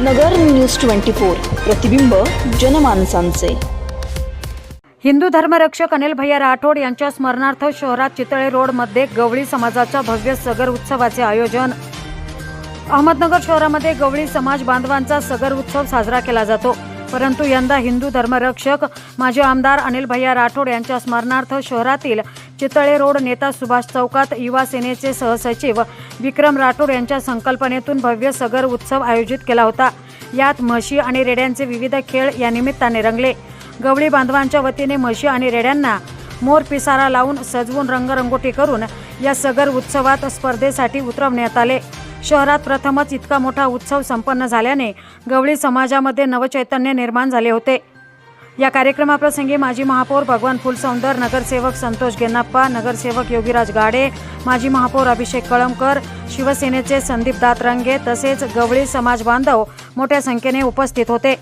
नगर news twenty four प्रतिबिंब जनमानसांचे. हिंदू धर्मरक्षक अनिल भैया राठोड यांच्या स्मरणार्थ शहरात चितळे रोडमध्ये गवळी समाजाच्या भव्य सगर उत्सवाचे आयोजन. अहमदनगर शहरामध्ये गवळी समाज बांधवांचा सगर उत्सव साजरा केला जातो. परंतु यंदा हिंदू धर्मरक्षक माजी आमदार अनिल भैया राठोड यांच्या स्मरणार्थ शहरातील चितळे रोड नेता सुभाष चौकात युवा सेनेचे सहसचिव विक्रम राठोड यांच्या संकल्पनेतून भव्य सगर उत्सव आयोजित केला होता. यात म्हशी आणि रेड्यांचे विविध खेळ या निमित्ताने रंगले. गवळी बांधवांच्या वतीने म्हशी आणि रेड्यांना मोर पिसारा लावून सजवून रंगरंगोटी करून या सगर उत्सवात स्पर्धेसाठी उतरवण्यात आले. शहरात प्रथमच इतका मोठा उत्सव संपन्न झाल्याने गवळी समाजामध्ये नवचैतन्य निर्माण झाले होते. या कार्यक्रमाप्रसंगी माजी महापौर भगवान फुलसौंदर नगरसेवक संतोष गेनाप्पा नगरसेवक योगीराज गाडे माजी महापौर अभिषेक कळमकर शिवसेनेचे संदीप दातरंगे तसेच गवळी समाज बांधव मोठ्या संख्येने उपस्थित होते.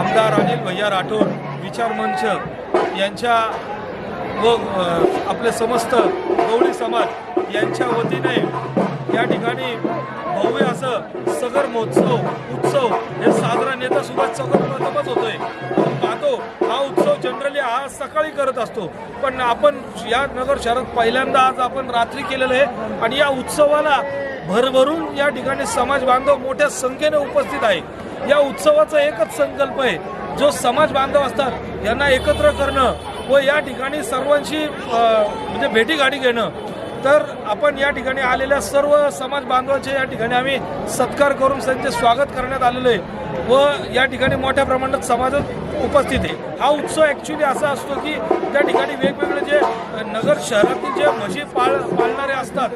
आमदार अनिल भैया राठोड विचार मंच यांच्या व आपले समस्त गवळी समाज यांच्या वतीने या ठिकाणी भव्य असं सगर महोत्सव उत्सव हे साजरा नेता सुद्धा सगर प्रथमच होतोय. आपण पाहतो हा उत्सव जनरली हा सकाळी करत असतो. पण आपण या नगर शहरात पहिल्यांदा आज आपण रात्री केलेलं आहे आणि या उत्सवाला भरभरून या ठिकाणी समाज बांधव मोठ्या संख्येने उपस्थित आहे. या उत्सवाचा एकच संकल्प आहे जो समाज बांधव असतात यांना एकत्र करणं व या ठिकाणी सर्वांशी म्हणजे म्हणजे भेटीगाठी घेणं. तर आपण या ठिकाणी आलेल्या सर्व समाज बांधवांचे या ठिकाणी आम्ही सत्कार करून त्यांचे स्वागत करण्यात आलेलं आहे व या ठिकाणी मोठ्या प्रमाणात समाजात उपस्थित आहे. हा उत्सव ॲक्च्युली असा असतो की त्या ठिकाणी वेगवेगळे जे नगर शहरातील जे म्हशी पाळ पाळणारे असतात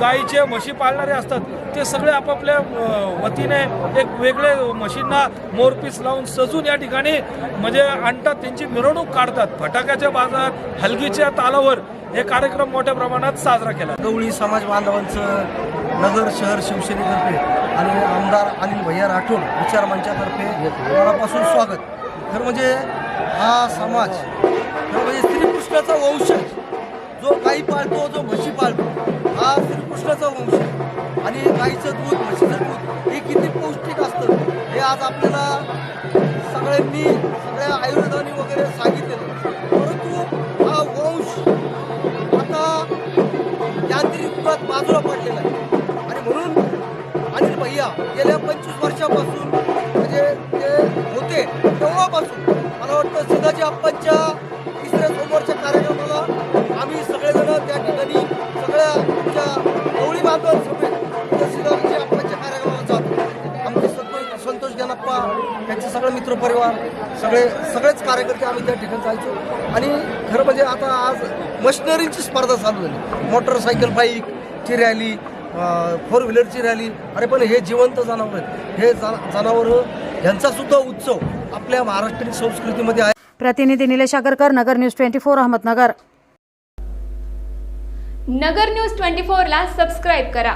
गाईचे म्हशी पाळणारे असतात ते सगळे आपापल्या वतीने एक वेगळे म्हशींना मोरपीस लावून सजून या ठिकाणी म्हणजे आणतात त्यांची मिरवणूक काढतात. फटाक्याच्या बाजारात हलगीच्या तालावर हे कार्यक्रम मोठ्या प्रमाणात साजरा केला. गवळी समाज बांधवांचं नगर शहर शिवसेनेतर्फे आणि आमदार अनिल भैया राठोड विचार मंचातर्फे मनापासून स्वागत. खरं म्हणजे हा समाज खरं म्हणजे श्रीकृष्णाचा वंशज जो गाई पाळतो जो म्हशी पाळतो हा श्रीकृष्णाचा वंश आहे. आणि गाईचं दूध म्हशीचं दूध हे किती पौष्टिक असतं हे आज आपल्याला सगळ्यांनी सगळ्या आयुर्वेदानी वगैरे सांगितलेलं परंतु हा वंश आता यांत्रिक युगात बाजूला पडलेला आहे आणि म्हणून अनिल भैया गेल्या पंचवीस वर्षापासून सगळे मित्रपरिवार सगळे सगळेच कार्यकर्ते आम्ही त्या ठिकाणी जायचो आणि खरं म्हणजे आता आज मशिनरीची स्पर्धा चालू झाली. मोटरसायकल बाईकची रॅली फोर व्हीलरची रॅली. अरे पण हे जिवंत जनावर आहेत. हे जनावर यांचा सुद्धा उत्सव आपल्या महाराष्ट्रीय संस्कृतीमध्ये आहे. प्रतिनिधी Nilesh Agarkar Nagar news twenty four Ahmednagar. Nagar news twenty फोरला सबस्क्राईब करा.